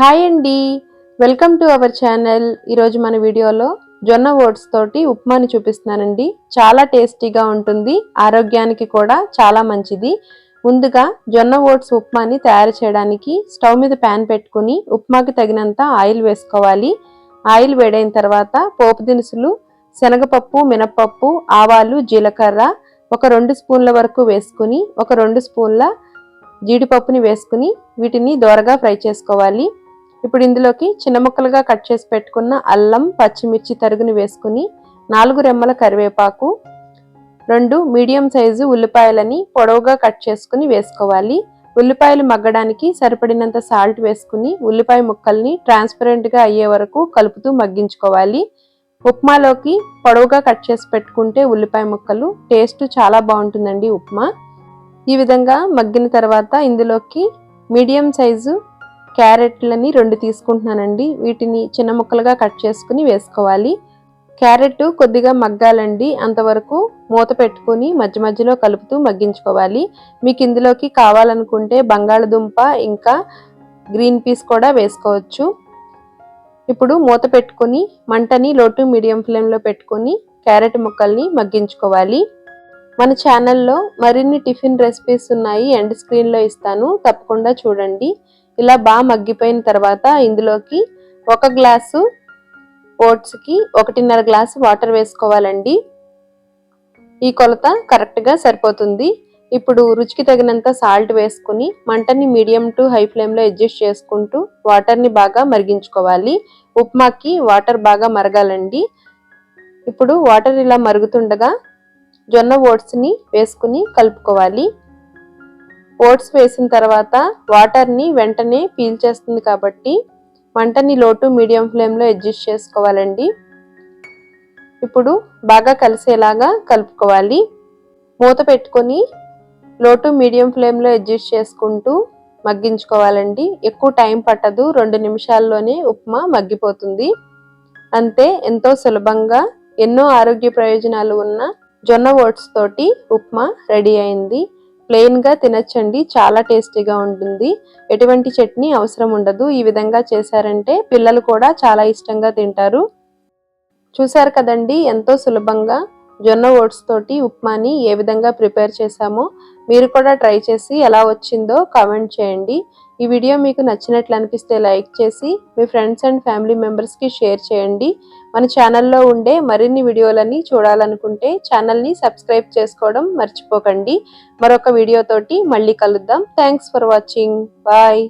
Hi అండి welcome to our channel ఈరోజు మన వీడియోలో జొన్న ఓట్స్ తోటి ఉప్మాని చూపిస్తున్నానండి. చాలా టేస్టీగా ఉంటుంది. ఆరోగ్యానికి కూడా చాలా మంచిది. ముందుగా జొన్న ఓట్స్ ఉప్మాని తయారు చేయడానికి స్టవ్ మీద ప్యాన్ పెట్టుకుని ఉప్మాకి తగినంత ఆయిల్ వేసుకోవాలి. ఆయిల్ వేడైన తర్వాత పోపు దినుసులు శనగపప్పు మినపప్పు ఆవాలు జీలకర్ర ఒక రెండు స్పూన్ల వరకు వేసుకుని ఒక రెండు స్పూన్ల జీడిపప్పుని వేసుకుని వీటిని దోరగా ఫ్రై చేసుకోవాలి. ఇప్పుడు ఇందులోకి చిన్న ముక్కలుగా కట్ చేసి పెట్టుకున్న అల్లం పచ్చిమిర్చి తరుగుని వేసుకుని నాలుగు రెమ్మల కరివేపాకు రెండు మీడియం సైజు ఉల్లిపాయలని పొడవుగా కట్ చేసుకుని వేసుకోవాలి. ఉల్లిపాయలు మగ్గడానికి సరిపడినంత సాల్ట్ వేసుకుని ఉల్లిపాయ ముక్కల్ని ట్రాన్స్పరెంట్గా అయ్యే వరకు కలుపుతూ మగ్గించుకోవాలి. ఉప్మాలోకి పొడవుగా కట్ చేసి పెట్టుకుంటే ఉల్లిపాయ ముక్కలు టేస్ట్ చాలా బాగుంటుందండి ఉప్మా. ఈ విధంగా మగ్గిన తర్వాత ఇందులోకి మీడియం సైజు క్యారెట్లని రెండు తీసుకుంటున్నానండి. వీటిని చిన్న ముక్కలుగా కట్ చేసుకుని వేసుకోవాలి. క్యారెట్ కొద్దిగా మగ్గాలండి. అంతవరకు మూత పెట్టుకుని మధ్య మధ్యలో కలుపుతూ మగ్గించుకోవాలి. మీకు ఇందులోకి కావాలనుకుంటే బంగాళదుంప ఇంకా గ్రీన్ పీస్ కూడా వేసుకోవచ్చు. ఇప్పుడు మూత పెట్టుకుని మంటని లోటు మీడియం ఫ్లేమ్లో పెట్టుకుని క్యారెట్ ముక్కల్ని మగ్గించుకోవాలి. మన ఛానల్లో మరిన్ని టిఫిన్ రెసిపీస్ ఉన్నాయి. ఎండ్ స్క్రీన్లో ఇస్తాను. తప్పకుండా చూడండి. ఇలా బాగా మగ్గిపోయిన తర్వాత ఇందులోకి ఒక గ్లాసు ఓట్స్కి ఒకటిన్నర గ్లాసు వాటర్ వేసుకోవాలండి. ఈ కొలత కరెక్ట్గా సరిపోతుంది. ఇప్పుడు రుచికి తగినంత సాల్ట్ వేసుకుని మంటని మీడియం టు హై ఫ్లేమ్లో అడ్జస్ట్ చేసుకుంటూ వాటర్ని బాగా మరిగించుకోవాలి. ఉప్మాకి వాటర్ బాగా మరగాలండి. ఇప్పుడు వాటర్ ఇలా మరుగుతుండగా జొన్న ఓట్స్ని వేసుకుని కలుపుకోవాలి. ఓట్స్ వేసిన తర్వాత వాటర్ని వెంటనే పీల్ చేస్తుంది కాబట్టి మంటని లోటు మీడియం ఫ్లేమ్లో అడ్జస్ట్ చేసుకోవాలండి. ఇప్పుడు బాగా కలిసేలాగా కలుపుకోవాలి. మూత పెట్టుకొని లోటు మీడియం ఫ్లేమ్లో అడ్జస్ట్ చేసుకుంటూ మగ్గించుకోవాలండి. ఎక్కువ టైం పట్టదు రెండు నిమిషాల్లోనే ఉప్మా మగ్గిపోతుంది. అంతే ఎంతో సులభంగా ఎన్నో ఆరోగ్య ప్రయోజనాలు ఉన్న జొన్న ఓట్స్ తోటి ఉప్మా రెడీ అయింది. ప్లెయిన్గా తినచ్చండి. చాలా టేస్టీగా ఉంటుంది. ఎటువంటి చట్నీ అవసరం ఉండదు. ఈ విధంగా చేశారంటే పిల్లలు కూడా చాలా ఇష్టంగా తింటారు. చూసారు కదండి ఎంతో సులభంగా జొన్న ఓట్స్ తోటి ఉప్మాని ఏ విధంగా ప్రిపేర్ చేశామో మీరు కూడా ట్రై చేసి ఎలా వచ్చిందో కామెంట్ చేయండి. ఈ వీడియో మీకు నచ్చినట్లు అనిపిస్తే లైక్ చేసి మీ ఫ్రెండ్స్ అండ్ ఫ్యామిలీ మెంబర్స్కి షేర్ చేయండి. మన ఛానల్లో ఉండే మరిన్ని వీడియోలని చూడాలనుకుంటే ఛానల్ని సబ్స్క్రైబ్ చేసుకోవడం మర్చిపోకండి. మరొక వీడియోతోటి మళ్ళీ కలుద్దాం. Thanks for watching bye